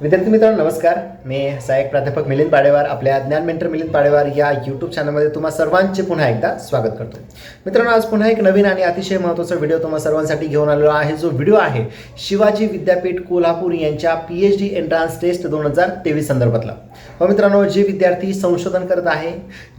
विद्यार्थी मित्रांनो नमस्कार. मी सहाय्यक प्राध्यापक मिलिंद पाडेवार आपल्या ज्ञान मेंटर मिलिंद पाडेवार या यूट्यूब चॅनलमध्ये तुम्हा सर्वांचे पुन्हा एकदा स्वागत करतो. मित्रांनो आज पुन्हा एक नवीन आणि अतिशय महत्त्वाचा व्हिडिओ तुम्हा सर्वांसाठी घेऊन आलेलो आहे. जो व्हिडिओ आहे शिवाजी विद्यापीठ कोल्हापूर यांच्या P H D entrance test दोन हजार तेवीस संदर्भातला. व मित्रांनो जे विद्यार्थी संशोधन करत आहे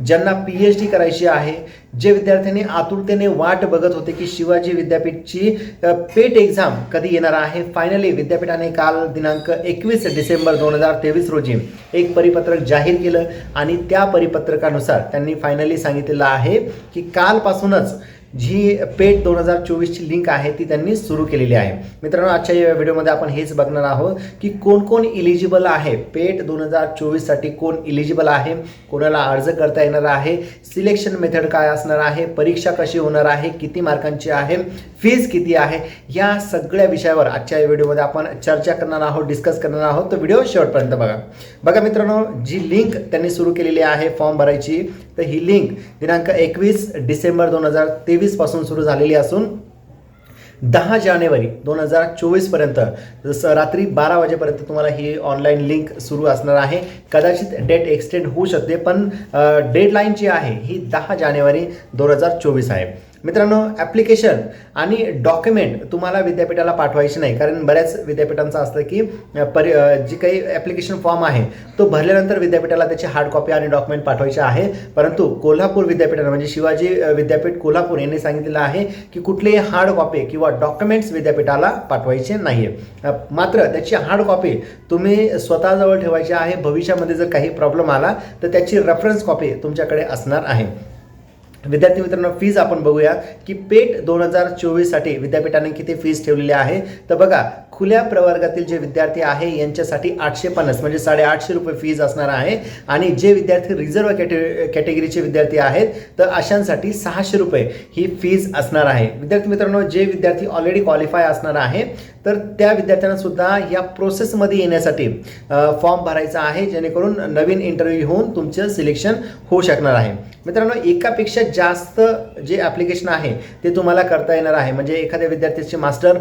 ज्यांना पी एच डी करायची आहे जे विद्यार्थ्यांनी आतुरतेने वाट बघत होते की शिवाजी विद्यापीठची पेट एक्झाम कधी येणार आहे फायनली विद्यापीठाने काल दिनांक एकवीस डिसेंबर दोन हजार तेवीस रोजी एक परिपत्रक जाहीर केलं आणि त्या परिपत्रकानुसार त्यांनी फायनली सांगितलेलं आहे की कालपासूनच जी पेट दोन हजार चोवीसची लिंक आहे ती त्यांनी सुरू केलेली आहे. मित्रांनो आजच्या या व्हिडिओमध्ये आपण हेच बघणार आहोत की कोण कोण इलिजिबल आहे. पेट दोन हजार चोवीससाठी कोण इलिजिबल आहे? कोणाला अर्ज करता येणार आहे? सिलेक्शन मेथड काय असणार आहे? परीक्षा कशी होणार आहे? किती मार्कांची आहे? फीज किती आहे? या सगळ्या विषयावर आजच्या या व्हिडिओमध्ये आपण चर्चा करणार आहोत डिस्कस करणार आहोत. तर व्हिडिओ शेवटपर्यंत बघा. बघा मित्रांनो जी लिंक त्यांनी सुरू केलेली आहे फॉर्म भरायची तर ही लिंक दिनांक एकवीस डिसेंबर दोन हजार तेवीसपासून सुरू झालेली असून दहा जानेवारी दोन हजार चोवीसपर्यंत जसं रात्री बारा वाजेपर्यंत तुम्हाला ही ऑनलाईन लिंक सुरू असणार आहे. कदाचित डेट एक्सटेंड होऊ शकते पण डेडलाईन जी आहे ही दहा जानेवारी दोन हजार चोवीस आहे. मित्रांनो ॲप्लिकेशन आणि डॉक्युमेंट तुम्हाला विद्यापीठाला पाठवायचे नाही. कारण बऱ्याच विद्यापीठांचं असतं की परि जी काही ॲप्लिकेशन फॉर्म आहे तो भरल्यानंतर विद्यापीठाला त्याची हार्ड कॉपी आणि डॉक्युमेंट पाठवायचे आहे. परंतु कोल्हापूर विद्यापीठानं म्हणजे शिवाजी विद्यापीठ कोल्हापूर यांनी सांगितलेलं आहे की कुठलीही हार्ड कॉपी किंवा डॉक्युमेंट्स विद्यापीठाला पाठवायचे नाही आहे मात्र त्याची हार्ड कॉपी तुम्ही स्वतःजवळ ठेवायची आहे. भविष्यामध्ये जर काही प्रॉब्लेम आला तर त्याची रेफरन्स कॉपी तुमच्याकडे असणार आहे. विद्यार्थी मित्रांनो फीज आपण बघूया की पेट दोन हजार चोवीससाठी विद्यापीठाने किती फीज ठेवलेली आहे? तर बघा खुल्या प्रवर्गातील जे विद्यार्थी आहे यांच्यासाठी आठशे पन्नास म्हणजे साडेआठशे रुपये फीज असणार आहे. आणि जे विद्यार्थी रिझर्व कॅटे कॅटेगरीचे विद्यार्थी आहेत तर अशांसाठी सहाशे रुपये ही फीज असणार आहे. विद्यार्थी मित्रांनो जे विद्यार्थी ऑलरेडी क्वालिफाय असणार आहे तर त्या विद्यार्थ्यांना सुद्धा या प्रोसेसमध्ये येण्यासाठी फॉर्म भरायचा आहे जेणेकरून नवीन इंटरव्ह्यू होऊन तुमचं सिलेक्शन होऊ शकणार आहे. मित्रांनो एकापेक्षा जास्त जे ॲप्लिकेशन आहे ते तुम्हाला करता येणार आहे. म्हणजे एखाद्या विद्यार्थ्याची मास्टर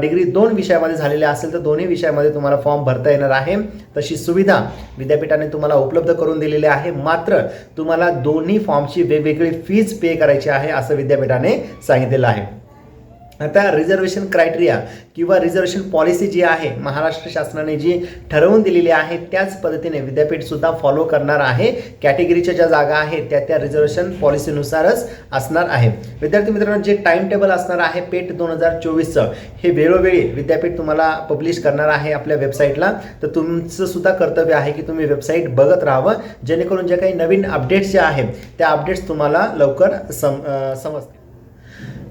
डिग्री दोन विषयामध्ये झालेली असेल तर दोन्ही विषयामध्ये तुम्हाला फॉर्म भरता येणार आहे. तशी सुविधा विद्यापीठाने तुम्हाला उपलब्ध करून दिलेली आहे. मात्र तुम्हाला दोन्ही फॉर्मची वेगवेगळी फीज पे करायची आहे असं विद्यापीठाने सांगितलेलं आहे. आता रिझर्वेशन क्रायटेरिया किंवा रिझर्वेशन पॉलिसी जी आहे महाराष्ट्र शासनाने जी ठरवून दिलेली आहे त्याच पद्धतीने विद्यापीठसुद्धा फॉलो करणार आहे. कॅटेगरीच्या ज्या जागा आहेत त्या त्या रिझर्वेशन पॉलिसीनुसारच असणार आहे. विद्यार्थी मित्रांनो जे टाइम टेबल असणार आहे पेट दोन हजार चोवीसचं हे वेळोवेळी विद्यापीठ तुम्हाला पब्लिश करणार आहे आपल्या वेबसाईटला तर तुमचं सुद्धा कर्तव्य आहे की तुम्ही वेबसाईट बघत राहावं. जेणेकरून जे काही नवीन अपडेट्स जे आहेत त्या अपडेट्स तुम्हाला लवकर सम समजतील.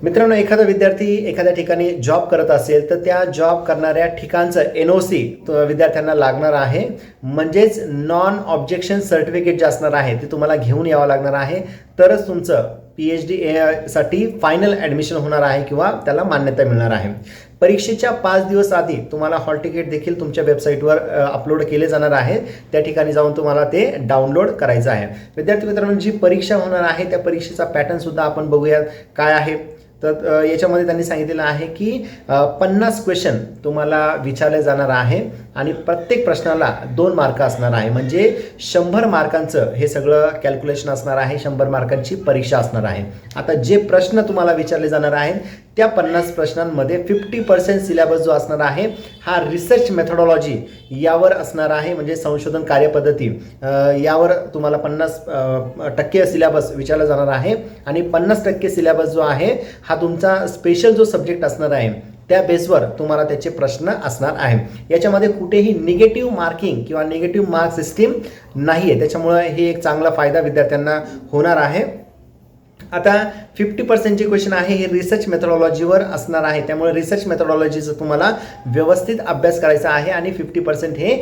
मित्रांनो एखादा विद्यार्थी एखाद्या ठिकाणी जॉब करत असेल तर त्या जॉब करणाऱ्या ठिकाणचं एन ओ सी विद्यार्थ्यांना लागणार आहे. म्हणजेच नॉन ऑब्जेक्शन सर्टिफिकेट जे असणार आहे ते तुम्हाला घेऊन यावं लागणार आहे. तरच तुमचं पी एच डी साठी फायनल ॲडमिशन होणार आहे किंवा त्याला मान्यता मिळणार आहे. परीक्षेच्या पाच दिवस आधी तुम्हाला हॉल तिकीट देखील तुमच्या वेबसाईटवर अपलोड केले जाणार आहे. त्या ठिकाणी जाऊन तुम्हाला ते डाउनलोड करायचं आहे. विद्यार्थी मित्रांनो जी परीक्षा होणार आहे त्या परीक्षेचा पॅटर्नसुद्धा आपण बघूयात. काय आहे? तर याच्यामध्ये त्यांनी सांगितलेलं आहे की पन्नास क्वेश्चन तुम्हाला विचारले जाणार आहे आणि प्रत्येक प्रश्नाला दोन मार्क असणार आहे. म्हणजे शंभर मार्कांचं हे सगळं कॅल्क्युलेशन असणार आहे शंभर मार्कांची परीक्षा असणार आहे. आता जे प्रश्न तुम्हाला विचारले जाणार आहेत त्या पन्नास प्रश्नांमध्ये फिफ्टी पर्सेंट सिलेबस जो असणार आहे हा रिसर्च मेथडॉलॉजी यावर असणार आहे म्हणजे संशोधन कार्यपद्धती. यावर तुम्हाला पन्नास टक्के सिलेबस विचारला जाणार आहे. आणि पन्नास टक्के सिलेबस जो आहे हा तुमचा स्पेशल जो सब्जेक्ट असणार आहे त्या बेसवर तुम्हाला त्याचे प्रश्न असणार आहे. याच्यामध्ये कुठेही निगेटिव्ह मार्किंग किंवा निगेटिव्ह मार्क सिस्टीम नाही आहे त्याच्यामुळं हे एक चांगला फायदा विद्यार्थ्यांना होणार आहे. आता फिफ्टी पर्सेंटचे क्वेश्चन आहे हे रिसर्च मेथडॉलॉजीवर असणार आहे. त्यामुळे रिसर्च मेथडॉलॉजीचा तुम्हाला व्यवस्थित अभ्यास करायचा आहे आणि फिफ्टी पर्सेंट हे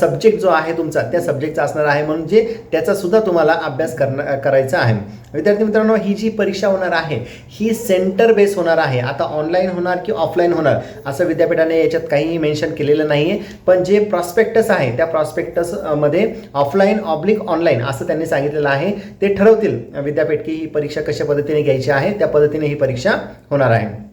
सब्जेक्ट जो आहे तुमचा त्या सब्जेक्टचा असणार आहे. म्हणजे त्याचा सुद्धा तुम्हाला अभ्यास करणं करायचा आहे. विद्यार्थी मित्रांनो ही जी परीक्षा होणार आहे ही सेंटर बेस होणार आहे. आता ऑनलाईन होणार की ऑफलाईन होणार? असं विद्यापीठाने याच्यात काहीही मेन्शन केलेलं नाही आहे पण जे प्रॉस्पेक्टस आहे त्या प्रॉस्पेक्टसमध्ये ऑफलाईन ऑब्लिक ऑनलाईन असं त्यांनी सांगितलेलं आहे. ते ठरवतील विद्यापीठ की ही परीक्षा कशा पद्धतीने घ्यायची आहे त्या पद्धतीने ही परीक्षा होणार आहे.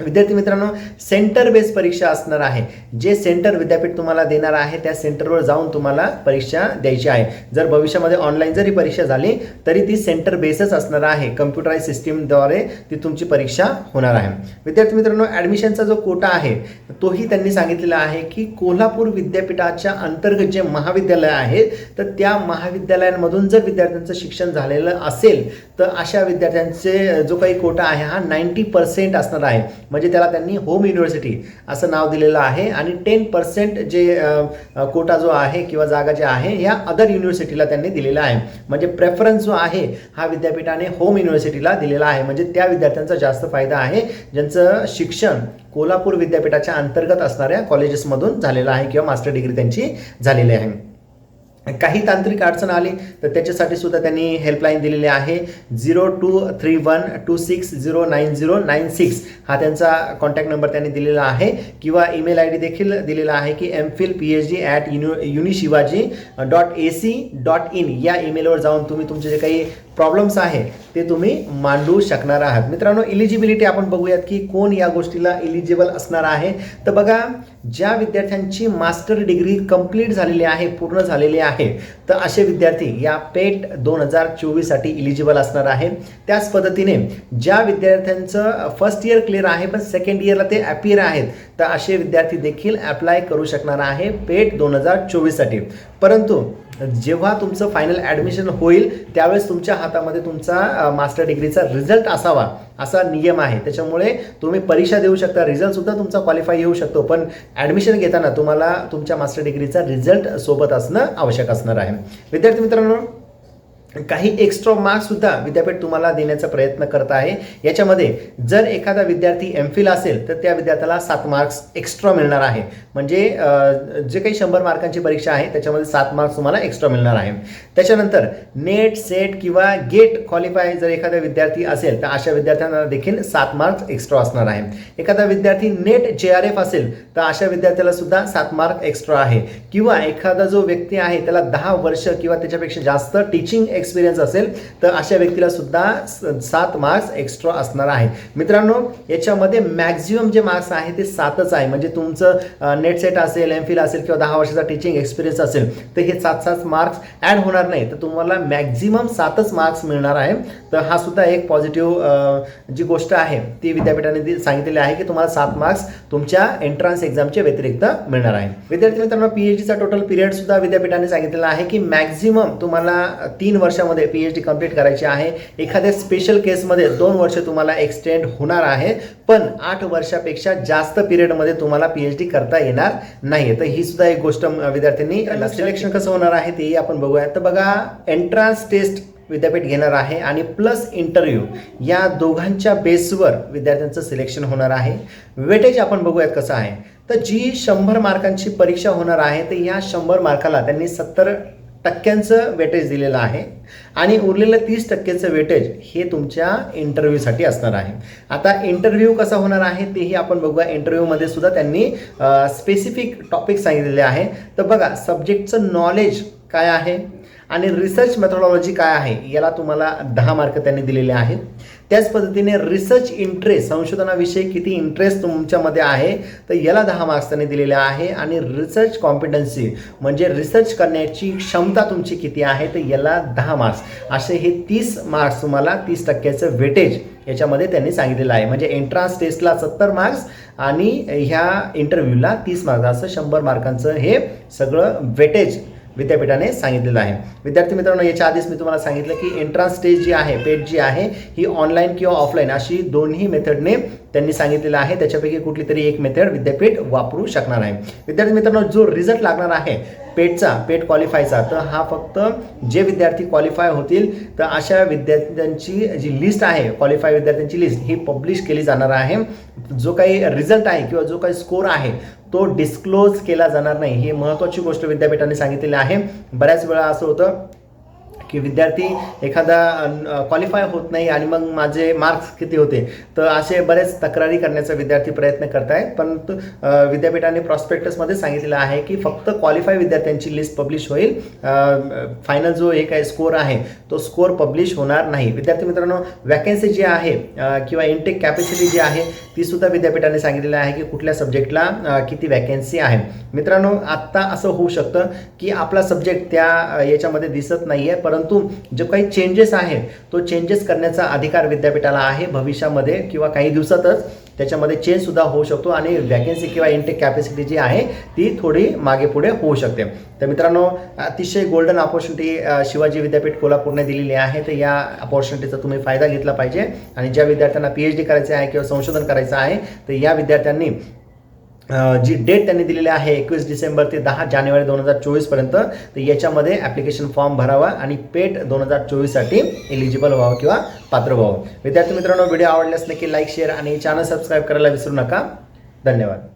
विद्यार्थी मित्रांनो सेंटर बेस परीक्षा असणार आहे. जे सेंटर विद्यापीठ तुम्हाला देणार आहे त्या सेंटरवर जाऊन तुम्हाला परीक्षा द्यायची आहे. जर भविष्यामध्ये ऑनलाईन जरी परीक्षा झाली तरी ती सेंटर बेसच असणार आहे. कम्प्युटराईज सिस्टीमद्वारे ती तुमची परीक्षा होणार आहे. विद्यार्थी मित्रांनो ॲडमिशनचा जो कोटा आहे तोही त्यांनी सांगितलेला आहे की कोल्हापूर विद्यापीठाच्या अंतर्गत जे महाविद्यालय आहे तर त्या महाविद्यालयांमधून जर विद्यार्थ्यांचं शिक्षण झालेलं असेल तर अशा विद्यार्थ्यांचे जो काही कोटा आहे हा नाईन्टी पर्सेंट असणार आहे. म्हणजे त्याला त्यांनी होम युनिव्हर्सिटी असं नाव दिलेलं आहे आणि टेन पर्सेंट जे कोटा जो आहे किंवा जागा जे आहे या अदर युनिव्हर्सिटीला त्यांनी दिलेला आहे. म्हणजे प्रेफरन्स जो आहे हा विद्यापीठाने होम युनिव्हर्सिटीला दिलेला आहे. म्हणजे त्या विद्यार्थ्यांचा जास्त फायदा आहे. ज्यांचं शिक्षण कोल्हापूर विद्यापीठाच्या अंतर्गत असणाऱ्या कॉलेजेसमधून झालेलं आहे किंवा मास्टर डिग्री त्यांची झालेली आहे. काही तांत्रिक अडचण आली तर त्याच्यासाठी सुद्धा त्यांनी हेल्पलाईन दिलेली आहे. Zero two three one two six zero nine zero nine six हा त्यांचा कॉन्टॅक्ट नंबर त्यांनी दिलेला आहे. किंवा ईमेल आय डी देखील दिलेला आहे की M Phil P H D at uni uni Shivaji dot A C dot in या ईमेलवर जाऊन तुम्ही तुमचे जे काही प्रॉब्लेम्स आहे ते तुम्ही मांडू शकणार आहात. मित्रांनो इलिजिबिलिटी आपण बघूयात की कोण या गोष्टीला इलिजिबल असणार आहे. तर बघा ज्या विद्यार्थ्यांची मास्टर डिग्री कंप्लीट झालेली आहे पूर्ण झालेली आहे तर असे विद्यार्थी या पेट दोन हजार चोवीससाठी इलिजिबल असणार आहे. त्याच पद्धतीने ज्या विद्यार्थ्यांचं फर्स्ट इयर क्लिअर आहे पण सेकंड इयरला ते अपियर आहेत तर असे विद्यार्थी देखील अप्लाय करू शकणार आहे पेट दोन हजार चोवीससाठी. परंतु जेव्हा तुमचं फायनल ॲडमिशन होईल त्यावेळेस तुमच्या हातामध्ये तुमचा मास्टर डिग्रीचा रिझल्ट असावा असा नियम आहे. त्याच्यामुळे तुम्ही परीक्षा देऊ शकता रिझल्टसुद्धा तुमचा क्वालिफाय येऊ शकतो पण ॲडमिशन घेताना तुम्हाला तुमच्या मास्टर डिग्रीचा रिझल्ट सोबत असणं आवश्यक असणार आहे. विद्यार्थी मित्रांनो काही एक्स्ट्रा मार्क्ससुद्धा विद्यापीठ तुम्हाला देण्याचा प्रयत्न करत आहे. याच्यामध्ये जर एखादा विद्यार्थी एम फिल असेल तर त्या विद्यार्थ्याला सात मार्क्स एक्स्ट्रा मिळणार आहे. म्हणजे जे काही शंभर मार्कांची परीक्षा आहे त्याच्यामध्ये सात मार्क्स तुम्हाला एक्स्ट्रा मिळणार आहे. त्याच्यानंतर नेट सेट किंवा गेट क्वालिफाय जर एखादा विद्यार्थी असेल तर अशा विद्यार्थ्यांना देखील सात मार्क्स एक्स्ट्रा असणार आहे. एखादा विद्यार्थी नेट जे आर एफ असेल तर अशा विद्यार्थ्याला सुद्धा सात मार्क एक्स्ट्रा आहे. किंवा एखादा जो व्यक्ती आहे त्याला दहा वर्ष किंवा त्याच्यापेक्षा जास्त टीचिंग एक्सपिरियन्स असेल तर अशा व्यक्तीला सुद्धा सात मार्क्स एक्स्ट्रा असणार आहे. मित्रांनो याच्यामध्ये मॅक्झिमम जे मार्क्स आहे ते सातच आहे. म्हणजे तुमचं नेट सेट असेल एम फिल असेल किंवा दहा वर्षाचा टीचिंग एक्सपिरियन्स असेल तर हे सात सात मार्क्स ॲड होणार नाही. तर तुम्हाला मॅक्झिमम सातच मार्क्स मिळणार आहे. तर हा सुद्धा एक पॉझिटिव्ह जी गोष्ट आहे ती विद्यापीठाने सांगितलेली आहे की तुम्हाला सात मार्क्स तुमच्या एंट्रन्स एक्झामच्या व्यतिरिक्त मिळणार आहे. विद्यार्थी मित्रांनो पीएचडीचा टोटल पिरियड सुद्धा विद्यापीठाने सांगितलेला आहे की मॅक्झिमम तुम्हाला तीन वर्ष वर्षामध्ये पीएचडी कंप्लीट करायची आहे. एखाद्या स्पेशल केसमध्ये दोन वर्ष तुम्हाला एक्सटेंड होणार आहे पण आठ वर्षापेक्षा जास्त पिरियडमध्ये तुम्हाला पीएचडी करता येणार नाही तर ही सुद्धा एक गोष्ट विद्यार्थ्यांनी सिलेक्शन कसं होणार आहे तेही आपण बघूया. तर बघा एंट्रन्स टेस्ट विद्यापीठ घेणार आहे आणि प्लस इंटरव्ह्यू या दोघांच्या बेसवर विद्यार्थ्यांचं सिलेक्शन होणार आहे. वेटेज आपण बघूयात कसं आहे. तर जी शंभर मार्कांची परीक्षा होणार आहे तर या शंभर मार्काला त्यांनी सत्तर टक्क्यांचं वेटेज दिलेलं आहे. आणि उरलेलं तीस टक्क्यांचं वेटेज हे तुमच्या इंटरव्ह्यूसाठी असणार आहे. आता इंटरव्ह्यू कसा होणार आहे तेही आपण बघूया. इंटरव्ह्यूमध्ये सुद्धा त्यांनी स्पेसिफिक टॉपिक सांगितलेले आहे. तर बघा सब्जेक्टचं नॉलेज काय आहे? आणि रिसर्च मेथोडॉलॉजी काय आहे? याला तुम्हाला दहा मार्क त्यांनी दिलेले आहेत. त्याच पद्धतीने रिसर्च इंटरेस्ट संशोधनाविषयी किती इंटरेस्ट तुमच्यामध्ये आहे तर याला दहा मार्क्स त्यांनी दिलेले आहे. आणि रिसर्च कॉम्पिटन्सी म्हणजे रिसर्च करण्याची क्षमता तुमची किती आहे तर याला दहा मार्क्स असे हे तीस मार्क्स तुम्हाला तीस टक्क्याचं वेटेज याच्यामध्ये त्यांनी सांगितलेलं आहे. म्हणजे एंट्रान्स टेस्टला सत्तर मार्क्स आणि ह्या इंटरव्ह्यूला तीस मार्क्स असं शंभर मार्कांचं हे सगळं वेटेज विद्यापीठाने सांगितलेलं आहे. विद्यार्थी मित्रांनो याच्या आधीच मी तुम्हाला सांगितलं की एंट्रान्स टेस्ट जी आहे पेट जी आहे ही ऑनलाईन किंवा ऑफलाईन अशी दोन्ही मेथडने त्यांनी सांगितलेलं आहे. त्याच्यापैकी कुठली तरी एक मेथड विद्यापीठ वापरू शकणार आहे. विद्यार्थी मित्रांनो जो रिझल्ट लागणार आहे पेटचा पेट क्वालिफायचा तर हा फक्त जे विद्यार्थी क्वालिफाय होतील तर अशा विद्यार्थ्यांची जी लिस्ट आहे क्वालिफाय विद्यार्थ्यांची लिस्ट ही पब्लिश केली जाणार आहे. जो काही रिझल्ट आहे किंवा जो काही स्कोर आहे तो डिस्क्लोज केला जाणार नाही. ही महत्त्वाची गोष्ट विद्यापीठाने सांगितलेली आहे. बऱ्याच वेळा असं होतं की विद्यार्थी एखादा क्वालिफाय होत नाही आणि मग माझे मार्क्स किती होते? तर असे बरेच तक्रारी करण्याचा विद्यार्थी प्रयत्न करत आहेत परंतु विद्यापीठाने प्रॉस्पेक्टसमध्ये सांगितलेलं आहे की फक्त क्वालिफाय विद्यार्थ्यांची लिस्ट पब्लिश होईल. फायनल जो एक आहे स्कोर आहे तो स्कोर पब्लिश होणार नाही. विद्यार्थी मित्रांनो वॅकन्सी जी आहे किंवा इनटेक कॅपॅसिटी जी आहे ती सुद्धा विद्यापीठाने सांगितलेलं आहे की कुठल्या सब्जेक्टला किती वॅकन्सी आहे. मित्रांनो आत्ता असं होऊ शकतं की आपला सब्जेक्ट त्या याच्यामध्ये दिसत नाही आहे परंतु जो काही चेंजेस आहे तो चेंजेस करण्याचा अधिकार विद्यापीठाला आहे भविष्यामध्ये किंवा काही दिवसातच. त्याच्यामध्ये चेंज सुद्धा होऊ शकतो आणि वॅकेन्सी किंवा इंटेक कॅपॅसिटी जी आहे ती थोडी मागे पुढे होऊ शकते. तर मित्रांनो अतिशय गोल्डन ऑपॉर्च्युनिटी शिवाजी विद्यापीठ कोल्हापूरने दिलेली आहे. तर या ऑपॉर्च्युनिटीचा तुम्ही फायदा घेतला पाहिजे. आणि ज्या विद्यार्थ्यांना पी एच डी करायचं आहे किंवा संशोधन करायचं आहे तर या विद्यार्थ्यांनी जी डेट त्यांनी दिलेली आहे एकवीस डिसेंबर ते दहा जानेवारी दोन हजार चोवीसपर्यंत तर याच्यामध्ये ॲप्लिकेशन फॉर्म भरावा आणि पेट दोन हजार चोवीससाठी एलिजिबल व्हावं किंवा पात्र व्हावं. विद्यार्थी मित्रांनो व्हिडिओ आवडल्यास नक्की लाईक शेअर आणि चॅनल सबस्क्राईब करायला विसरू नका. धन्यवाद.